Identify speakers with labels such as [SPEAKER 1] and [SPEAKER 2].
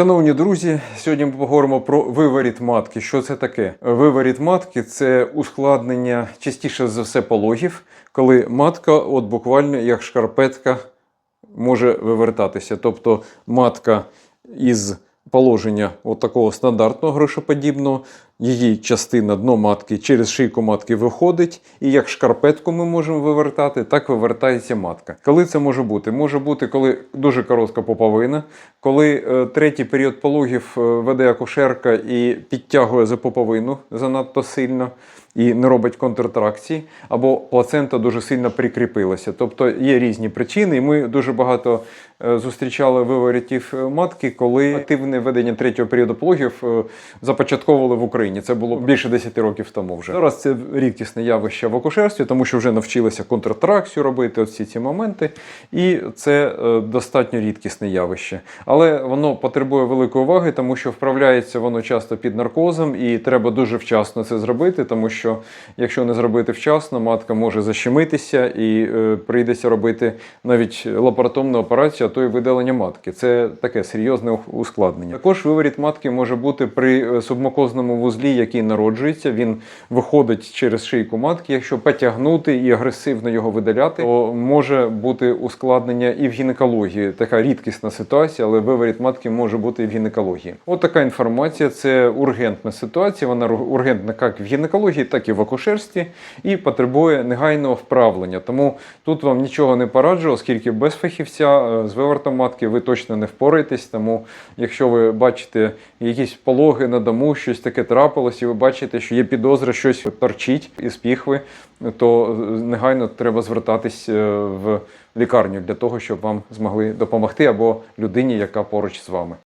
[SPEAKER 1] Шановні друзі, сьогодні ми поговоримо про виворіт матки. Що це таке? Виворіт матки це ускладнення частіше за все пологів, коли матка, от буквально як шкарпетка, може вивертатися. Тобто матка із положення от такого стандартного грошоподібного, її частина дно матки через шийку матки виходить, і як шкарпетку ми можемо вивертати, так вивертається матка. Коли це може бути? Може бути, коли дуже коротка поповина, коли е, третій період пологів е, веде акушерка і підтягує за поповину занадто сильно і не робить контртракції, або плацента дуже сильно прикріпилася. Тобто є різні причини, і ми дуже багато е, зустрічали виворітів е, матки, коли активне ведення третього періоду пологів е, започатковували в Україні. Це було більше 10 років тому вже. Зараз це рідкісне явище в акушерстві, тому що вже навчилися контртракцію робити, всі ці моменти, і це е, достатньо рідкісне явище. Але воно потребує великої уваги, тому що вправляється воно часто під наркозом, і треба дуже вчасно це зробити, тому що якщо не зробити вчасно, матка може защемитися і е, прийдеться робити навіть лапаротомну операцію, а то й видалення матки. Це таке серйозне ускладнення. Також виворіт матки може бути при е, субмукозному вузлі, який народжується. Він виходить через шийку матки. Якщо потягнути і агресивно його видаляти, то може бути ускладнення і в гінекології. Така рідкісна ситуація, але виворіт матки може бути і в гінекології. От така інформація. Це ургентна ситуація. Вона ургентна як в гінекології, так і в акушерстві, і потребує негайного вправлення. Тому тут вам нічого не пораджу, оскільки без фахівця е, з вивертом матки ви точно не впораєтесь. Тому, якщо ви бачите якісь пологи на дому, щось таке трапилось, і ви бачите, що є підозра, щось торчить із піхви, то е, негайно треба звертатись е, в лікарню для того, щоб вам змогли допомогти або людині, яка поруч з вами.